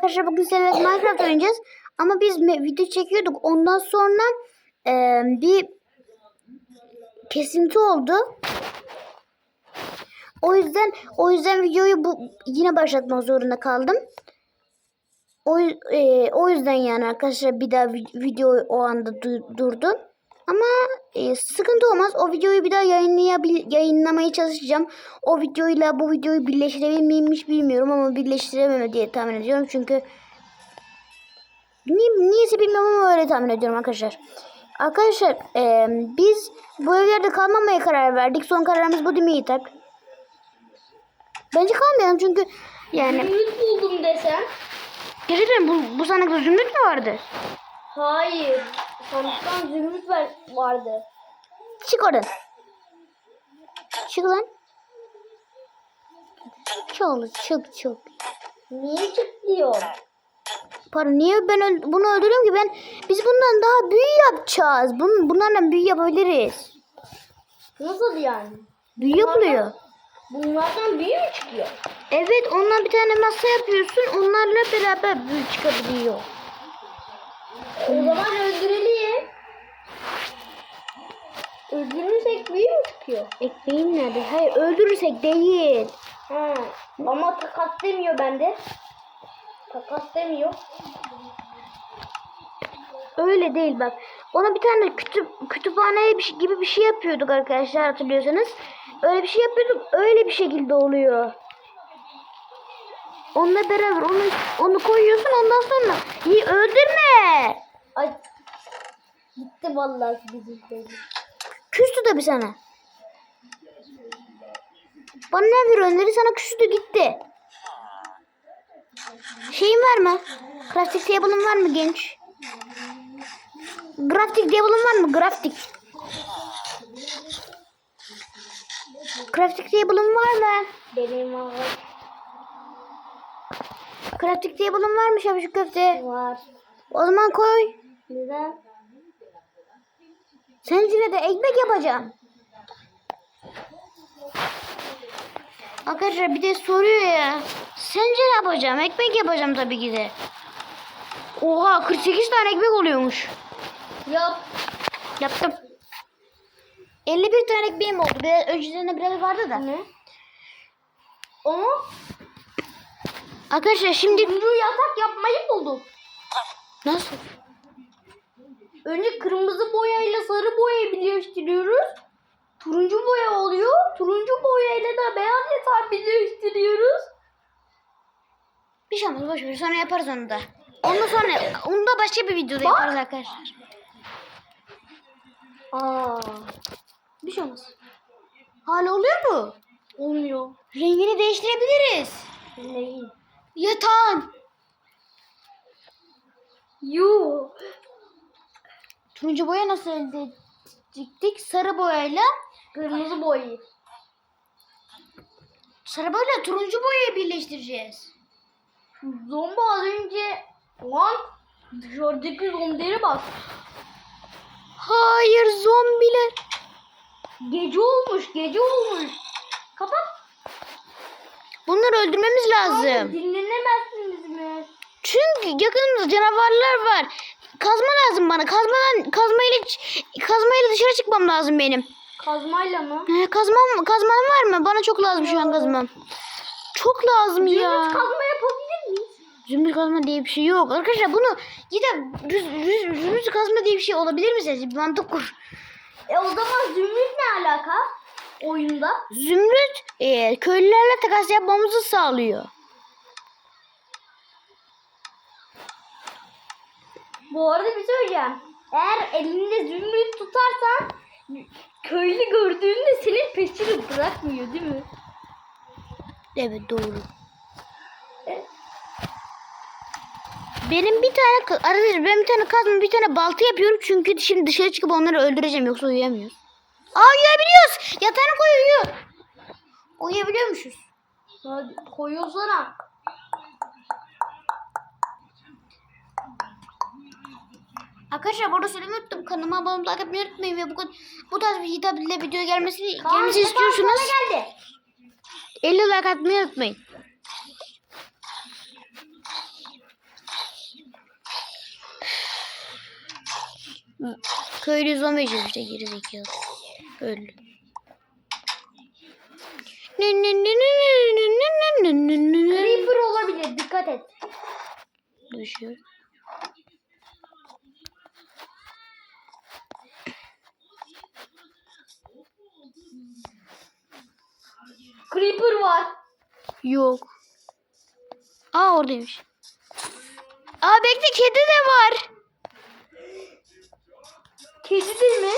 Arkadaşlar bugün seninle Minecraft oynayacağız. Ama biz video çekiyorduk. Ondan sonra e, bir kesinti oldu. O yüzden o yüzden videoyu bu yine başlatmak zorunda kaldım. O, e, o yüzden yani arkadaşlar bir daha vi- video o anda du- durdu. Ama e, sıkıntı olmaz. O videoyu bir daha yayınlayabil yayınlamaya çalışacağım. O videoyla bu videoyu birleştirebilir miymiş bilmiyorum ama birleştiremem diye tahmin ediyorum. Çünkü ni niyeyse bilmiyorum ama öyle tahmin ediyorum arkadaşlar. Arkadaşlar e, biz bu evlerde kalmamaya karar verdik. Son kararımız bu değil mi Yiğit Alp? Bence kalmayalım çünkü yani Zümrüt buldum desem. gerçekten bu, bu sandıkta zümrüt mü vardı? Hayır. Sandıktan zümrüt var, vardı. Çık oradan. Çık lan. Çık çık çık. Niye çık diyor? Pardon niye ben öl- bunu öldürüyorum ki ben biz bundan daha büyü yapacağız. Bun bunlarla büyü yapabiliriz. Nasıl yani? Büyü yapılıyor. Bunlardan büyü mü çıkıyor? Evet ondan bir tane masa yapıyorsun. Onlarla beraber büyü çıkabiliyor. O zaman öldürelim. Öldürürsek büyü mü çıkıyor? Ekmeğin nerede? Hayır öldürürsek değil. Ha. Ama takas demiyor bende. Takas demiyor. Öyle değil bak. Ona bir tane kütüp kütüphane şey, gibi bir şey yapıyorduk arkadaşlar hatırlıyorsanız. Öyle bir şey yapıyorduk. Öyle bir şekilde oluyor. Onunla beraber onu onu koyuyorsun ondan sonra iyi öldürme. Ay. Gitti vallahi bizim. Küstü tabii sana. Bana ne veriyorsun dedi sana küstü gitti. Şeyin var mı? Crafting table'ın var mı genç? Crafting table'ın var mı? Crafting. Crafting table'ın var mı? Benim var. Crafting table'ın var mı şapşuk köfte? Var. O zaman koy. Neden? Senin için de ekmek yapacağım. Arkadaşlar bir de soruyor ya. Sence ne yapacağım? Ekmek yapacağım tabii ki de. Oha 48 tane ekmek oluyormuş. Yap. Yaptım. 51 tane ekmeğim oldu. Biraz önceden biraz vardı da. Ne? Ama Arkadaşlar şimdi turuncu yatak yapmayı bulduk. nasıl? Önce kırmızı boyayla sarı boyayı birleştiriyoruz. Turuncu boya oluyor. Turuncu boyayla da beyaz yatağı birleştiriyoruz. Bir şey olmaz boş ver. Sonra yaparız onu da. Ondan sonra onu da başka bir videoda yaparız arkadaşlar. Aa, Bir şey olmaz. Hala oluyor mu? olmuyor. Rengini değiştirebiliriz. Neyi? Yatağın. Yuh. Turuncu boya nasıl elde ettik? Sarı boyayla Kırmızı boyayı. sarı boyayla turuncu boyayı birleştireceğiz. Zombi az önce lan dışarıdaki zombilere bak. Hayır zombiler. Gece olmuş, gece olmuş. Kapat. Bunları öldürmemiz lazım. dinlenemezsiniz mi? Çünkü yakınımızda canavarlar var. Kazma lazım bana. Kazmadan kazmayla kazmayla dışarı çıkmam lazım benim. Kazmayla mı? He, kazmam kazmam var mı? Bana çok lazım şu an kazmam. Çok lazım ya. Zümrüt kazma yapabilir miyiz? Zümrüt kazma diye bir şey yok. Arkadaşlar bunu gidip rüz, rüz, zümrüt kazma diye bir şey olabilir mi sizce? Bir mantık kur. E o zaman zümrüt ne alaka? Oyunda. Zümrüt e, köylülerle takas yapmamızı sağlıyor. Bu arada bir şey söyleyeceğim. Eğer elinde zümrüt tutarsan köylü gördüğünde senin peşini bırakmıyor değil mi? Evet doğru. Evet. Benim bir tane ka- arkadaşlar ben bir tane kazma bir tane balta yapıyorum çünkü şimdi dışarı çıkıp onları öldüreceğim yoksa uyuyamıyoruz. Aa uyuyabiliyoruz. Yatağına koy uyu. Uyuyabiliyormuşuz. Hadi koyuyorsana. Arkadaşlar burada söylemeyi unuttum. Kanalıma abone olmayı, like atmayı unutmayın ve bu, bu tarz bir hitap ile video gelmesini, Kaan, gelmesi istiyorsunuz. Geldi. 50 like atmayı unutmayın. Köylü zombi işte geri zekalı. Öldü. Creeper olabilir dikkat et. Düşüyor. Creeper var. Yok. Aa oradaymış. Aa bekle kedi de var. Kedi değil mi?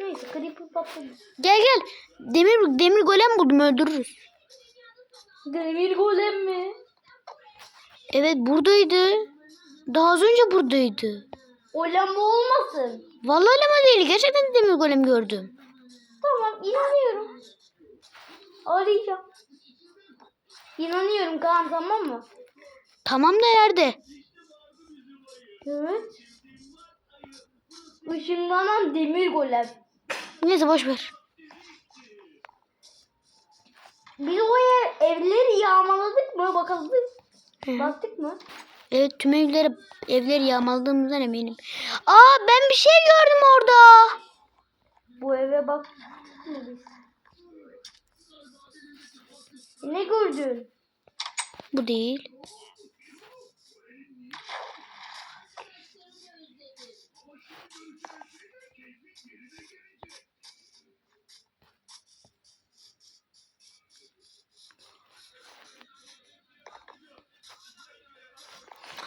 Neyse Creeper patladı. Gel gel. Demir demir golem buldum öldürürüz. Demir golem mi? Evet buradaydı. Daha az önce buradaydı. Lamba olmasın. Vallahi lama değil. Gerçekten demir golem gördüm. Tamam inanıyorum. Arayacağım. İnanıyorum Kaan tamam mı? Tamam da yerde. Evet. Işınlanan demir golem. Neyse boş ver. Biz o ev, evleri yağmaladık mı? Bakalım. Baktık mı? Evet tüm evleri evleri yağmaladığımızdan eminim. Aa ben bir şey gördüm orada. Bu eve bak. Ne gördün? Bu değil.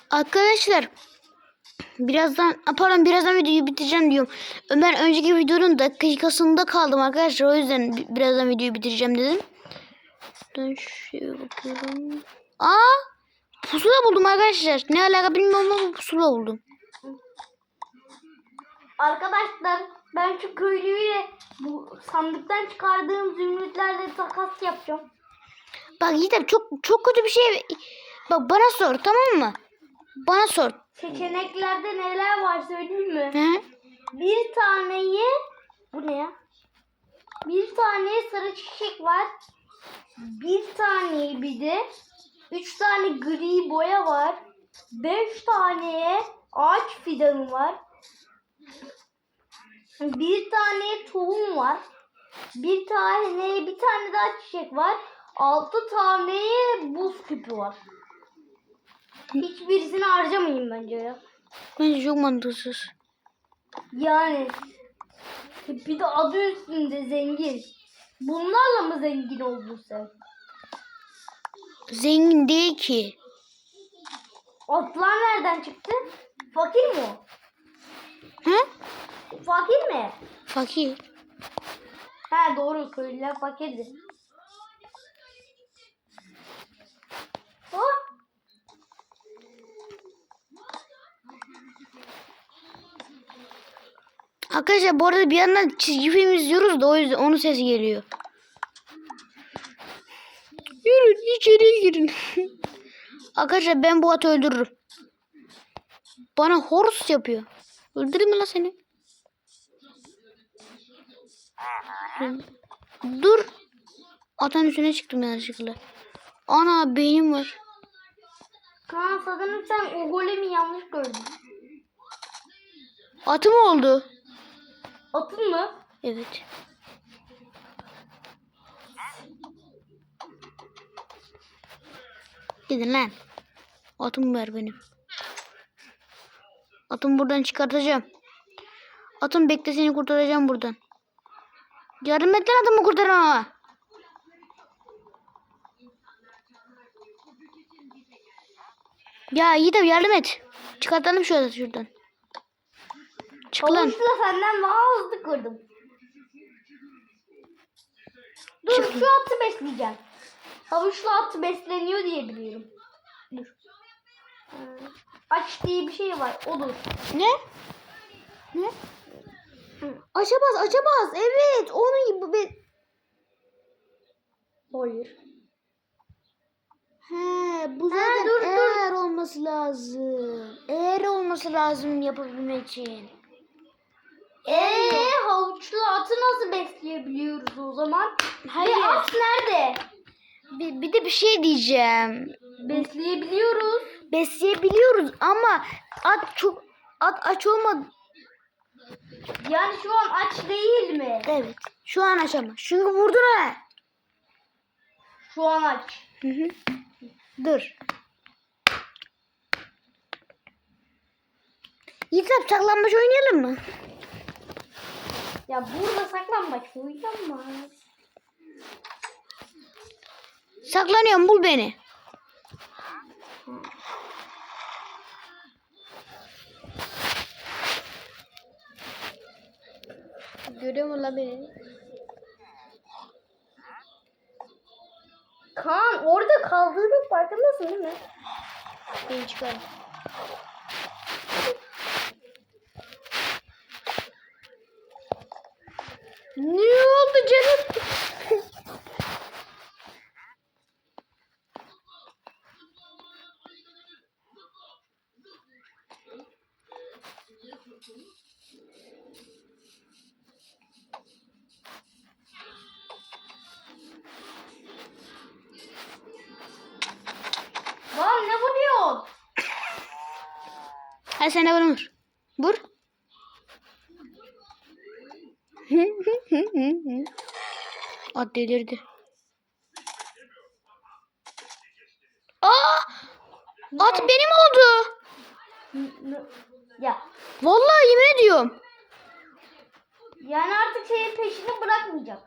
Arkadaşlar birazdan pardon birazdan videoyu bitireceğim diyorum. Ömer önceki videonun dakikasında kaldım arkadaşlar. O yüzden bi- birazdan videoyu bitireceğim dedim. Ben şuraya bakıyorum. Aa pusula buldum arkadaşlar. Ne alaka bilmiyorum ama pusula buldum. Arkadaşlar ben şu köylüyle bu sandıktan çıkardığım zümrütlerle takas yapacağım. Bak Yiğit çok çok kötü bir şey. Bak bana sor tamam mı? Bana sor. Seçeneklerde neler var söyleyeyim mi? He? Bir taneye bu ne ya? Bir tane sarı çiçek var. Bir tane bir de üç tane gri boya var. Beş tane ağaç fidanı var. Bir tane tohum var. Bir tane bir tane daha çiçek var. Altı tane buz küpü var. Hiçbirisini harcamayın bence ya. Bence çok mantıksız. Yani bir de adı üstünde zengin. Bunlarla mı zengin oldun sen? Zengin değil ki. Atlar nereden çıktı? Fakir mi o? He? Fakir mi? Fakir. He doğru köylüler fakirdi. Arkadaşlar bu arada bir yandan çizgi film izliyoruz da o yüzden onun sesi geliyor. Yürün içeri girin. Arkadaşlar ben bu atı öldürürüm. Bana horus yapıyor. Öldüreyim mi lan seni? Dur. Atan üstüne çıktım yanlışlıkla. Ana beynim var. Kaan sanırım sen o golemi yanlış gördün. Atı mı oldu? Atın mı? Evet. Gidin lan. Atımı ver benim. Atımı buradan çıkartacağım. Atım bekle seni kurtaracağım buradan. Yardım et lan atımı kurtarmama. Ya iyi de yardım et. Çıkartalım şu şuradan. Çık lan. Havuçla senden daha kırdım. Dur şu atı besleyeceğim. Havuçla at besleniyor diye biliyorum. Dur. Ee, Aç diye bir şey var. Odur. Ne? Ne? Açamaz, açamaz. Evet, onun gibi bir... Hayır. He, bu Ha, zaten dur, dur. eğer olması lazım. Eğer olması lazım yapabilmek için. Eee havuçlu atı nasıl besleyebiliyoruz o zaman? Hayır. Bir at nerede? Bir, bir de bir şey diyeceğim. Besleyebiliyoruz. besleyebiliyoruz ama at çok at aç olmadı. Yani şu an aç değil mi? Evet. Şu an aşama. Çünkü vurdun ha. Şu an aç. Hı hı. Dur. Yiğitap saklambaç oynayalım mı? Ya burada saklambaç koyacağım mı? Saklanıyorum bul beni. Görüyor musun la beni? Kaan orada kaldığının farkındasın değil mi? Beni çıkar. Hadi sen de bana vur. Vur. At delirdi. Aa! At benim oldu. Ya Vallahi yemin ediyorum. yani artık şeyin peşini bırakmayacak.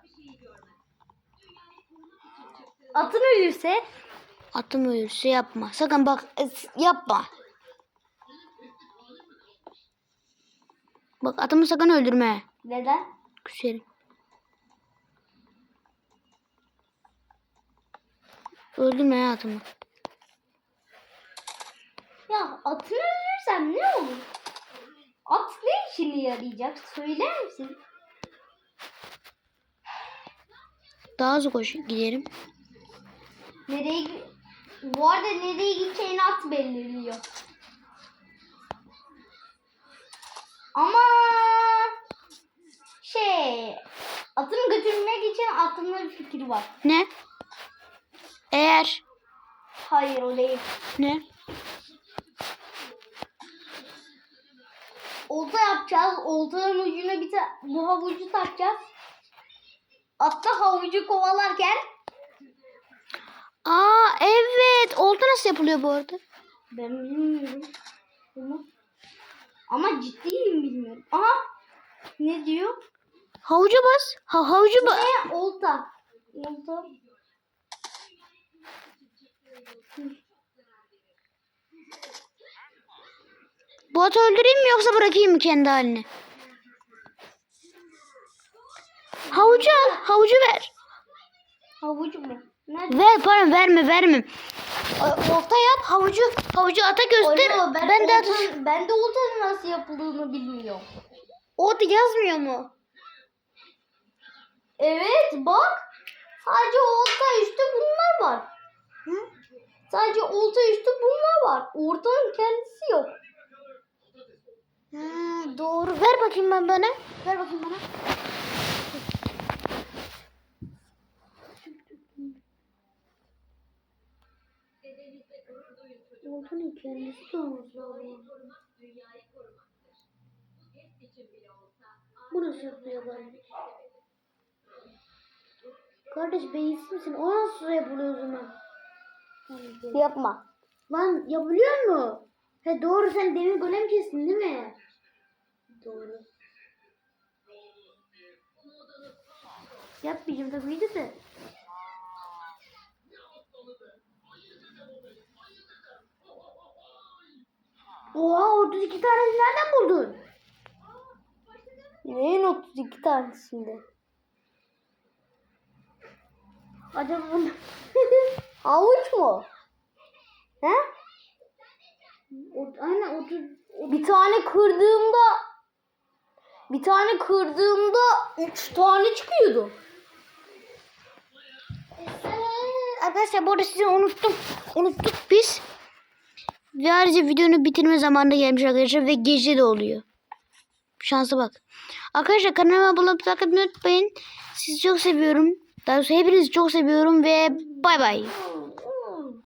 Atın ölürse Atım ölürse yapma. Sakın bak yapma. Bak atımı sakın öldürme. neden? Küserim. Öldürme ya atımı. Ya atını öldürsem ne olur? At ne işine yarayacak? Söyler misin? Daha hızlı koş giderim. Nereye Bu arada nereye gideceğini at belirliyor. Ama şey atını götürmek için aklımda bir fikir var. Ne? Eğer Hayır o değil. ne? Olta yapacağız. Oltanın ucuna bir ta- bu havucu takacağız. Atta havucu kovalarken Aa evet. Olta nasıl yapılıyor bu arada? ben bilmiyorum. Bunu. Ama ciddiyim bilmiyorum. Aha ne diyor? Havuca bas. Ha, havucu bas. Ne? Olta. Olta. Bu atı öldüreyim mi yoksa bırakayım mı kendi haline? Havucu al. Havucu ver. Havucu mu? Nerede? Ver pardon verme verme. Olta yap havucu. Havucu ata göster. Alo, ben, ben de oltanın- ben de oltanın nasıl yapıldığını bilmiyorum. Orada yazmıyor mu? Evet bak. Sadece olta üstü bunlar var. Hı? Sadece olta üstü bunlar var. Ortanın kendisi yok. Ha, doğru. Ver bakayım ben bana. Ver bakayım bana. Oltanın kendisi de olması lazım. Bu nasıl yapıyor böyle? Kardeş beyinsiz misin? O nasıl yapılıyor o zaman? Yapma. Lan yapılıyor mu? He doğru sen demin golem kestin değil mi? Doğru. Yapmayacağım tabii de de. Oha 32 tane nereden buldun? Neyin 32 tanesinde? Acaba bunu... Havuç mu? He? O- Aynen 30... Bir tane kırdığımda bir tane kırdığımda 3 tane çıkıyordu. Arkadaşlar bu arada sizi unuttum. Unuttuk biz. Ve ayrıca videonun bitirme zamanında gelmiş arkadaşlar ve gece de oluyor. Şansa bak. Arkadaşlar kanalıma abone olup takip etmeyi unutmayın. Sizi çok seviyorum. Daha doğrusu hepinizi çok seviyorum ve bay bay.